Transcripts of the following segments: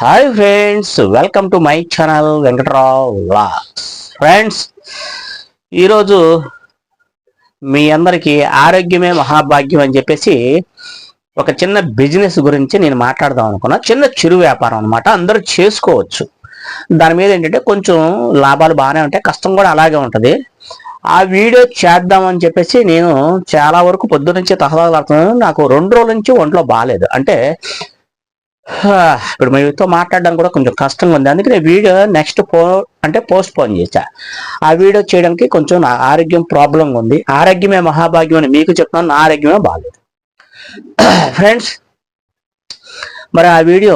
Hi friends welcome to my channel Venkatrao vlogs. Friends ఈరోజు మీ అందరికీ ఆరోగ్యమే మహాభాగ్యం అని చెప్పేసి ఒక చిన్న బిజినెస్ గురించి నేను మాట్లాడదాం అనుకున్నా. చిన్న చిరు వ్యాపారం అనమాట అందరూ చేసుకోవచ్చు. దాని మీద ఏంటంటే కొంచెం లాభాలు బాగానే ఉంటాయి కష్టం కూడా అలాగే ఉంటుంది. ఆ వీడియో చేద్దామని చెప్పేసి నేను చాలా వరకు పొద్దు తహదాలు నాకు రెండు రోజుల నుంచి ఒంట్లో బాగాలేదు. అంటే ఇప్పుడు మీతో మాట్లాడడం కూడా కొంచెం కష్టంగా ఉంది. అందుకనే వీడియో నెక్స్ట్ పో అంటే పోస్ట్ పోన్ చేశా. ఆ వీడియో చేయడానికి కొంచెం నా ఆరోగ్యం ప్రాబ్లం ఉంది. ఆరోగ్యమే మహాభాగ్యం అని మీకు చెప్తున్నాను. నా ఆరోగ్యమే బాగాలేదు ఫ్రెండ్స్ మరి ఆ వీడియో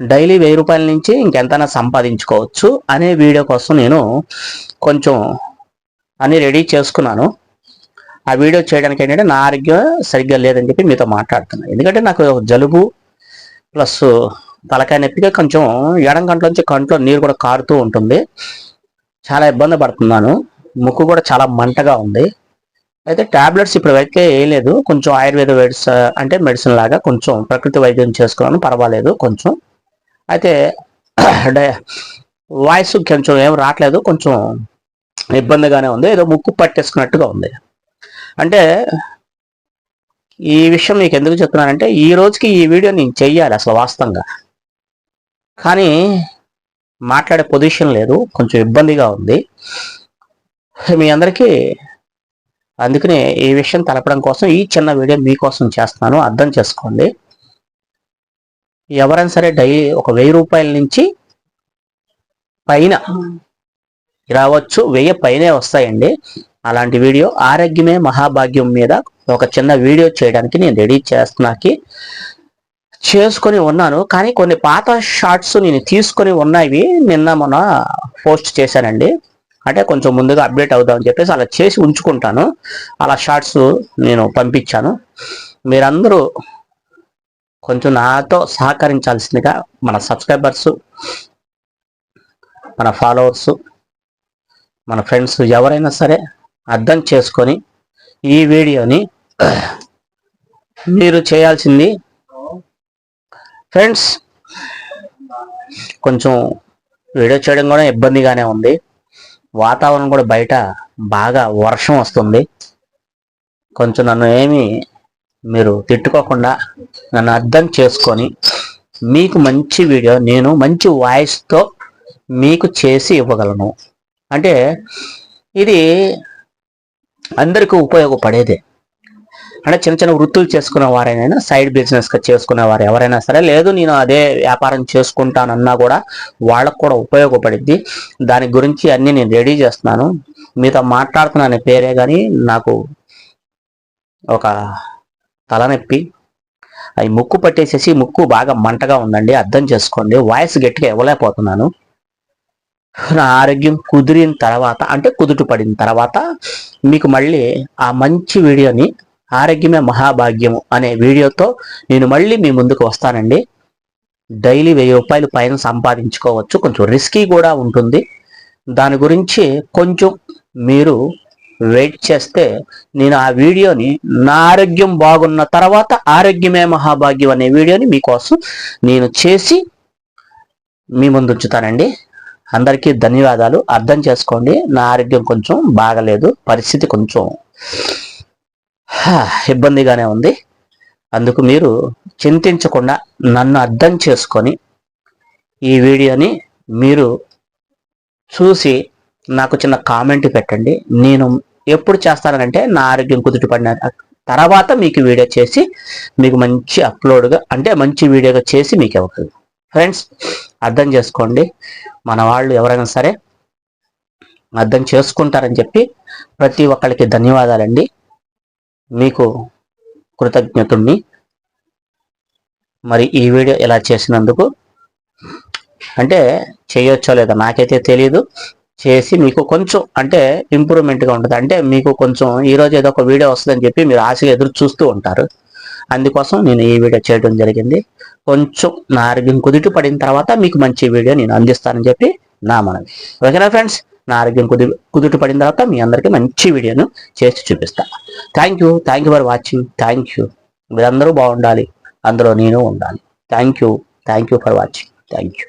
డైలీ వెయ్యి రూపాయల నుంచి ఇంకెంతైనా సంపాదించుకోవచ్చు అనే వీడియో కోసం నేను కొంచెం అన్ని రెడీ చేసుకున్నాను. ఆ వీడియో చేయడానికి ఏంటంటే నా ఆరోగ్యం సరిగ్గా లేదని చెప్పి మీతో మాట్లాడుతున్నాను. ఎందుకంటే నాకు జలుబు ప్లస్ తలకాయ నొప్పిగా కొంచెం ఎడం కంట్లోంచి కంట్లో నీరు కూడా కారుతూ ఉంటుంది. చాలా ఇబ్బంది పడుతున్నాను. ముక్కు కూడా చాలా మంటగా ఉంది. అయితే టాబ్లెట్స్ ఇప్పుడు వరకే వేయలేదు కొంచెం ఆయుర్వేద మెడిస్ అంటే మెడిసిన్ లాగా కొంచెం ప్రకృతి వైద్యం చేసుకున్నాను. పర్వాలేదు కొంచెం. అయితే వాయిస్ కొంచెం ఏం రావట్లేదు. కొంచెం ఇబ్బందిగానే ఉంది. ఏదో ముక్కు పట్టేసుకున్నట్టుగా ఉంది. అంటే ఈ విషయం మీకు ఎందుకు చెప్తున్నానంటే ఈ రోజుకి ఈ వీడియో నేను చెయ్యాలి అసలు వాస్తవంగా. కానీ మాట్లాడే పొజిషన్ లేదు కొంచెం ఇబ్బందిగా ఉంది. మీ అందరికీ అందుకనే ఈ విషయం తెలపడం కోసం ఈ చిన్న వీడియో మీకోసం చేస్తున్నాను అర్థం చేసుకోండి. ఎవరైనా సరే డై ఒక వెయ్యి రూపాయల నుంచి పైన రావచ్చు వెయ్యి పైనే వస్తాయండి. అలాంటి వీడియో ఆరోగ్యమే మహాభాగ్యం మీద ఒక చిన్న వీడియో చేయడానికి నేను రెడీ చేస్తున్నాకి చేసుకొని ఉన్నాను. కానీ కొన్ని పాత షార్ట్స్ నేను తీసుకొని ఉన్నవి నిన్న మొన్న పోస్ట్ చేశానండి. అంటే కొంచెం ముందుగా అప్డేట్ అవుదామని చెప్పేసి అలా చేసి ఉంచుకుంటాను. అలా షార్ట్స్ నేను పంపించాను. మీరందరూ కొంచెం నాతో సహకరించాల్సిందిగా మన సబ్స్క్రైబర్స్ మన ఫాలోవర్స్ మన ఫ్రెండ్స్ ఎవరైనా సరే అర్థం చేసుకొని ఈ వీడియోని మీరు చేయాల్సింది ఫ్రెండ్స్ కొంచెం వీడియో చేయడం కూడా ఇబ్బందిగానే ఉంది. వాతావరణం కూడా బయట బాగా వర్షం వస్తుంది. కొంచెం నన్ను ఏమి మీరు తిట్టుకోకుండా నన్ను అర్థం చేసుకొని మీకు మంచి వీడియో నేను మంచి వాయిస్తో మీకు చేసి ఇవ్వగలను. అంటే ఇది అందరికీ ఉపయోగపడేదే. అంటే చిన్న చిన్న వృత్తులు చేసుకున్న వారైనా సైడ్ బిజినెస్ చేసుకునే వారు ఎవరైనా సరే లేదు నేను అదే వ్యాపారం చేసుకుంటానన్నా కూడా వాళ్ళకు కూడా ఉపయోగపడిద్ది. దాని గురించి అన్ని నేను రెడీ చేస్తున్నాను. మీతో మాట్లాడుతున్నాను పేరే కానీ నాకు ఒక తలనొప్పి. అది ముక్కు పట్టేసేసి ముక్కు బాగా మంటగా ఉందండి. అర్థం చేసుకోండి. వాయిస్ గట్టిగా ఇవ్వలేకపోతున్నాను. నా ఆరోగ్యం కుదిరిన తర్వాత అంటే కుదుట పడిన తర్వాత మీకు మళ్ళీ ఆ మంచి వీడియోని ఆరోగ్యమే మహాభాగ్యము అనే వీడియోతో నేను మళ్ళీ మీ ముందుకు వస్తానండి. డైలీ వెయ్యి రూపాయలు పైన సంపాదించుకోవచ్చు. కొంచెం రిస్కీ కూడా ఉంటుంది. దాని గురించి కొంచెం మీరు వెయిట్ చేస్తే నేను ఆ వీడియోని నా ఆరోగ్యం బాగున్న తర్వాత ఆరోగ్యమే మహాభాగ్యం అనే వీడియోని మీకోసం నేను చేసి మీ ముందు ఉంచుతానండి. అందరికీ ధన్యవాదాలు. అర్థం చేసుకోండి. నా ఆరోగ్యం కొంచెం బాగలేదు. పరిస్థితి కొంచెం హా, ఇబ్బందిగానే ఉంది. అందుకు మీరు చింతించకుండా నన్ను అర్థం చేసుకొని ఈ వీడియోని మీరు చూసి నాకు చిన్న కామెంట్ పెట్టండి. నేను ఎప్పుడు చేస్తానంటే నా ఆరోగ్యం కుదుటపడిన తర్వాత మీకు వీడియో చేసి మీకు మంచి అప్లోడ్గా అంటే మంచి వీడియోగా చేసి మీకు ఇవ్వగలను. ఫ్రెండ్స్ అర్థం చేసుకోండి. మన వాళ్ళు ఎవరైనా సరే అర్థం చేసుకుంటారని చెప్పి ప్రతి ఒక్కరికి ధన్యవాదాలండి. మీకు కృతజ్ఞతుణ్ణి మరి ఈ వీడియో ఇలా చేసినందుకు? అంటే చేయొచ్చో లేదో నాకైతే తెలియదు చేసి మీకు కొంచెం అంటే ఇంప్రూవ్మెంట్గా ఉంటుంది. అంటే మీకు కొంచెం ఈ రోజు ఏదో ఒక వీడియో వస్తుందని చెప్పి మీరు ఆశగా ఎదురు చూస్తూ ఉంటారు. అందుకోసం నేను ఈ వీడియో చేయడం జరిగింది. కొంచెం నా ఆరోగ్యం కుదుట పడిన తర్వాత మీకు మంచి వీడియో నేను అందిస్తానని చెప్పి నా మనవి. ఓకేనా ఫ్రెండ్స్? నా ఆరోగ్యం కుది కుదుట పడిన తర్వాత మీ అందరికీ మంచి వీడియోను చేసి చూపిస్తాను thank you thank you for watching thank you మీరందరూ బాగుండాలి. అందులో నేను ఉండాలి. Thank you thank you for watching thank you